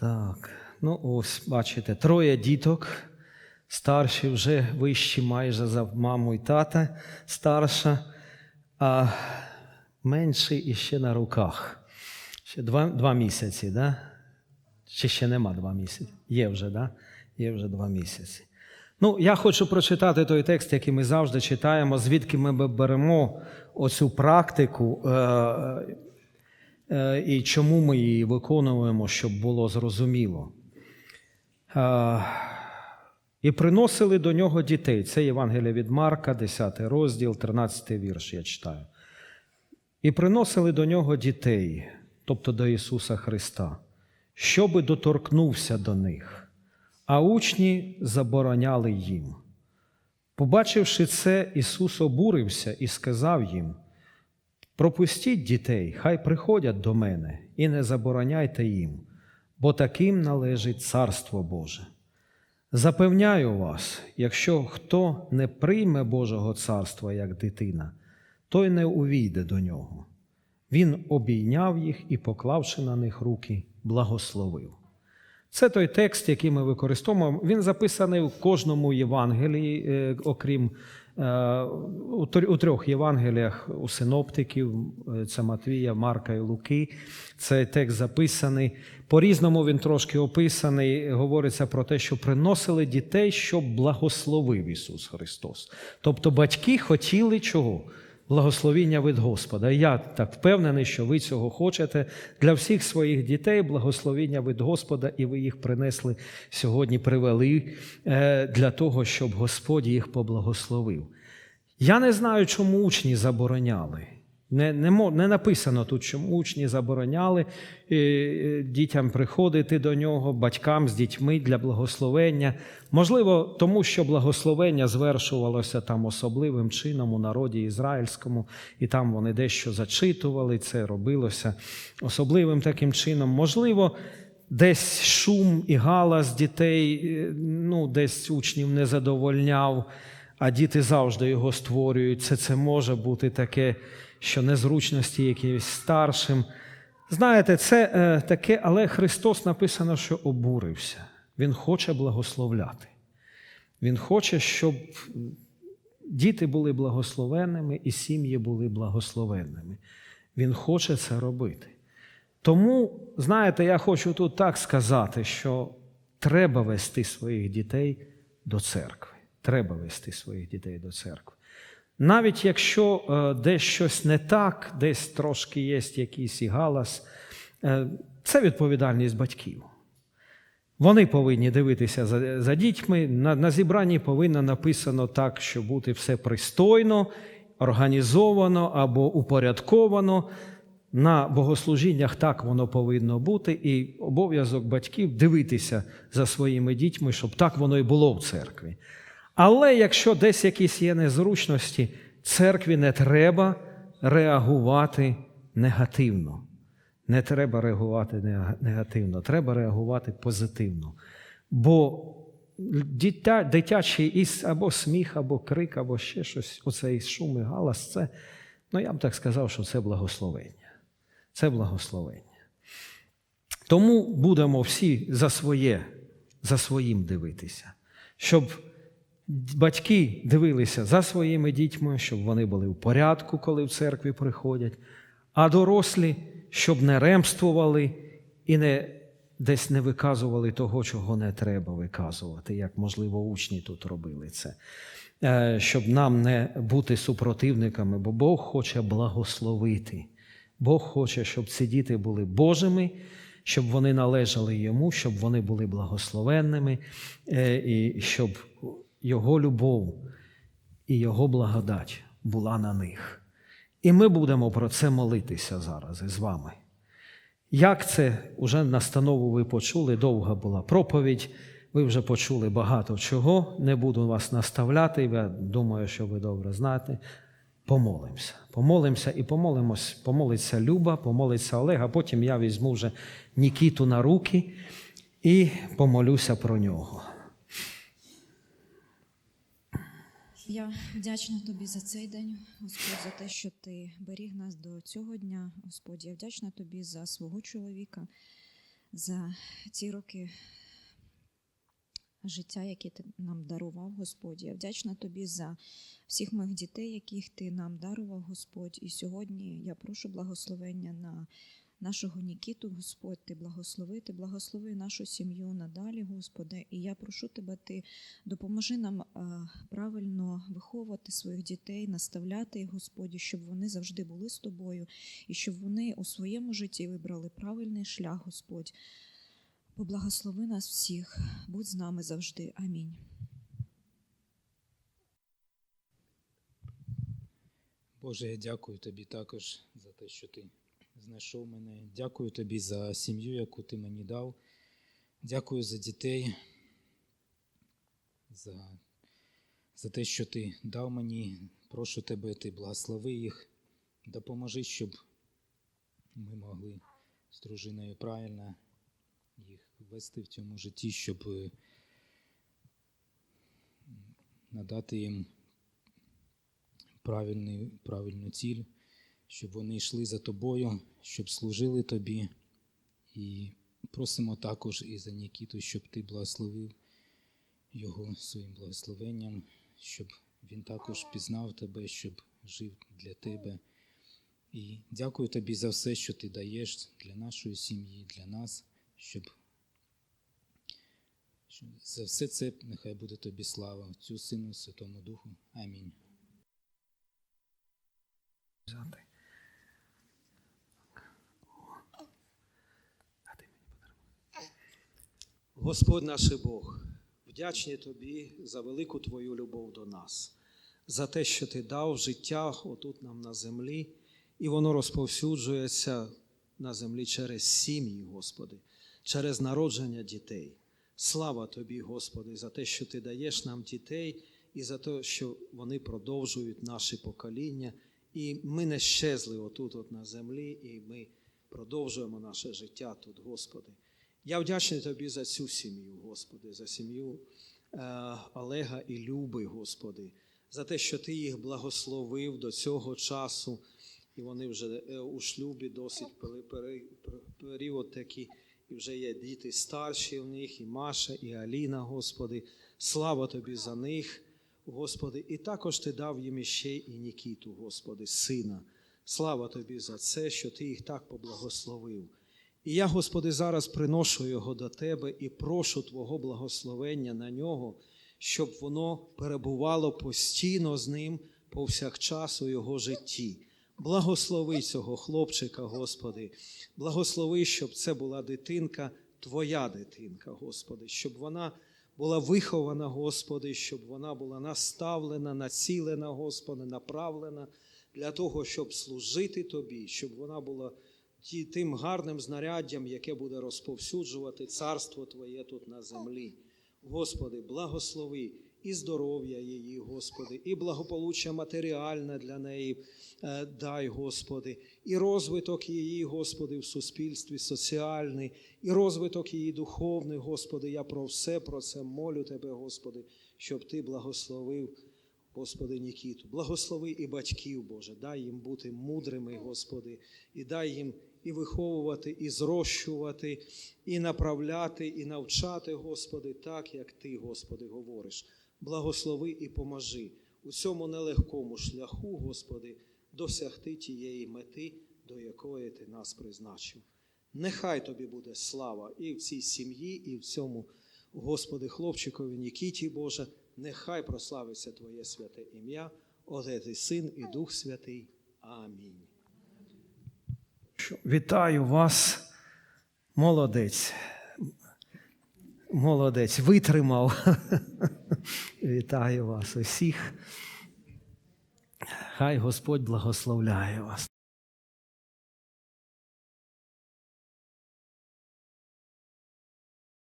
Так, ну ось, бачите, троє діток. Старші вже вищі майже за маму і тата старша, а менший іще на руках. Ще два, два місяці, да? Чи ще нема два місяці? Є вже, да? Є вже два місяці. Ну, я хочу прочитати той текст, який ми завжди читаємо, звідки ми беремо оцю практику е, і чому ми її виконуємо, щоб було зрозуміло. Е, і приносили до нього дітей. Це Євангелія від Марка, 10 розділ, 13 вірш, я читаю. І приносили до нього дітей, тобто до Ісуса Христа, щоби доторкнувся до них, а учні забороняли їм. Побачивши це, Ісус обурився і сказав їм: Пропустіть дітей, хай приходять до мене, і не забороняйте їм, бо таким належить Царство Боже. Запевняю вас, якщо хто не прийме Божого царства як дитина, той не увійде до нього. Він обійняв їх і, поклавши на них руки, благословив. Це той текст, який ми використовуємо. Він записаний в кожному Євангелії, е, окрім у трьох Євангеліях у синоптиків, е, це Матвія, Марка і Луки. Цей текст записаний. По-різному він трошки описаний. Говориться про те, що приносили дітей, щоб благословив Ісус Христос. Тобто батьки хотіли чого? Благословіння від Господа. Я так впевнений, що ви цього хочете для всіх своїх дітей, благословіння від Господа, і ви їх принесли сьогодні, привели е, для того, щоб Господь їх поблагословив. Я не знаю, чому учні забороняли. Не, не, не написано тут, чому учні забороняли е, е, дітям приходити до нього, батькам з дітьми для благословення. Можливо, тому що благословення звершувалося там особливим чином у народі ізраїльському, і там вони дещо зачитували, це робилося особливим таким чином. Можливо, десь шум і галас дітей, е, ну, десь учнів не задовольняв а діти завжди його створюють. Це, це може бути таке, що незручності якимось старшим. Знаєте, це е, таке, але Христос написано, що обурився. Він хоче благословляти. Він хоче, щоб діти були благословенними і сім'ї були благословенними. Він хоче це робити. Тому, знаєте, я хочу тут так сказати, що треба вести своїх дітей до церкви. Треба вести своїх дітей до церкви. Навіть якщо е, десь щось не так, десь трошки є якийсь і галас, е, це відповідальність батьків. Вони повинні дивитися за, за дітьми. На, на зібранні повинно написано так, щоб бути все пристойно, організовано або упорядковано. На богослужіннях так воно повинно бути, і обов'язок батьків дивитися за своїми дітьми, щоб так воно і було в церкві. Але якщо десь якісь є незручності, церкві не треба реагувати негативно. Не треба реагувати негативно, треба реагувати позитивно. Бо дитя, дитячий із або сміх, або крик, або ще щось, оцей шум і галас, це, ну я б так сказав, що це благословення. Це благословення. Тому будемо всі за своє, за своїм дивитися, щоб батьки дивилися за своїми дітьми, щоб вони були в порядку, коли в церкві приходять, а дорослі, щоб не ремствували і не десь не виказували того, чого не треба виказувати, як, можливо, учні тут робили це. Е, Щоб нам не бути супротивниками, бо Бог хоче благословити. Бог хоче, щоб ці діти були Божими, щоб вони належали йому, щоб вони були благословенними, е, і щоб Його любов і Його благодать була на них. І ми будемо про це молитися зараз із вами. Як це уже настанову ви почули, довга була проповідь. Ви вже почули багато чого. Не буду вас наставляти. Я думаю, що ви добре знаєте. Помолимося. Помолимося і помолимось. Помолиться Люба, помолиться Олег, а потім я візьму вже Нікіту на руки і помолюся про нього. Я вдячна тобі за цей день, Господь, за те, що ти беріг нас до цього дня. Господь, я вдячна тобі за свого чоловіка, за ці роки життя, яке ти нам дарував, Господь. Я вдячна тобі за всіх моїх дітей, яких ти нам дарував, Господь. І сьогодні я прошу благословення на нашого Нікіту, Господь, ти благослови, ти благослови нашу сім'ю надалі, Господи. І я прошу тебе, ти допоможи нам е, правильно виховувати своїх дітей, наставляти їх, Господі, щоб вони завжди були з тобою і щоб вони у своєму житті вибрали правильний шлях, Господь. Поблагослови нас всіх, будь з нами завжди. Амінь. Боже, я дякую тобі також за те, що ти знайшов мене. Дякую тобі за сім'ю, яку ти мені дав. Дякую за дітей, за, за те, що ти дав мені. Прошу тебе, ти благослови їх, допоможи, щоб ми могли з дружиною правильно їх вести в цьому житті, щоб е, надати їм правильний, правильну ціль, щоб вони йшли за тобою, щоб служили тобі. І просимо також і за Нікіту, щоб ти благословив його своїм благословенням, щоб він також пізнав тебе, щоб жив для тебе. І дякую тобі за все, що ти даєш для нашої сім'ї, для нас, щоб за все це нехай буде тобі слава, Отцю Сину, Святому Духу. Амінь. Господь наш Бог, вдячні Тобі за велику Твою любов до нас, за те, що Ти дав життя отут нам на землі, і воно розповсюджується на землі через сім'ї, Господи, через народження дітей. Слава Тобі, Господи, за те, що Ти даєш нам дітей, і за те, що вони продовжують наші покоління. І ми не щезли отут, от на землі, і ми продовжуємо наше життя тут, Господи. Я вдячний тобі за цю сім'ю, Господи, за сім'ю е, Олега і Люби, Господи, за те, що Ти їх благословив до цього часу, і вони вже е, у шлюбі досить період такий, і вже є діти старші в них, і Маша, і Аліна, Господи. Слава Тобі за них, Господи. І також Ти дав їм іще і Нікіту, Господи, сина. Слава Тобі за це, що Ти їх так поблагословив. І я, Господи, зараз приношу його до Тебе і прошу Твого благословення на нього, щоб воно перебувало постійно з ним повсякчас у його житті. Благослови цього хлопчика, Господи, благослови, щоб це була дитинка, Твоя дитинка, Господи, щоб вона була вихована, Господи, щоб вона була наставлена, націлена, Господи, направлена для того, щоб служити Тобі, щоб вона була тим гарним знаряддям, яке буде розповсюджувати царство Твоє тут на землі. Господи, благослови і здоров'я її, Господи, і благополуччя матеріальне для неї е, дай, Господи, і розвиток її, Господи, в суспільстві соціальний, і розвиток її духовний, Господи. Я про все про це молю Тебе, Господи, щоб Ти благословив. Господи Нікіту, благослови і батьків, Боже, дай їм бути мудрими, Господи, і дай їм і виховувати, і зрощувати, і направляти, і навчати, Господи, так, як Ти, Господи, говориш. Благослови і поможи у цьому нелегкому шляху, Господи, досягти тієї мети, до якої Ти нас призначив. Нехай тобі буде слава і в цій сім'ї, і в цьому, Господи, хлопчикові Нікіті, Боже, нехай прославиться Твоє святе ім'я, Отець і Син і Дух Святий. Амінь. Вітаю вас, молодець. Молодець, витримав. Вітаю вас усіх. Хай Господь благословляє вас.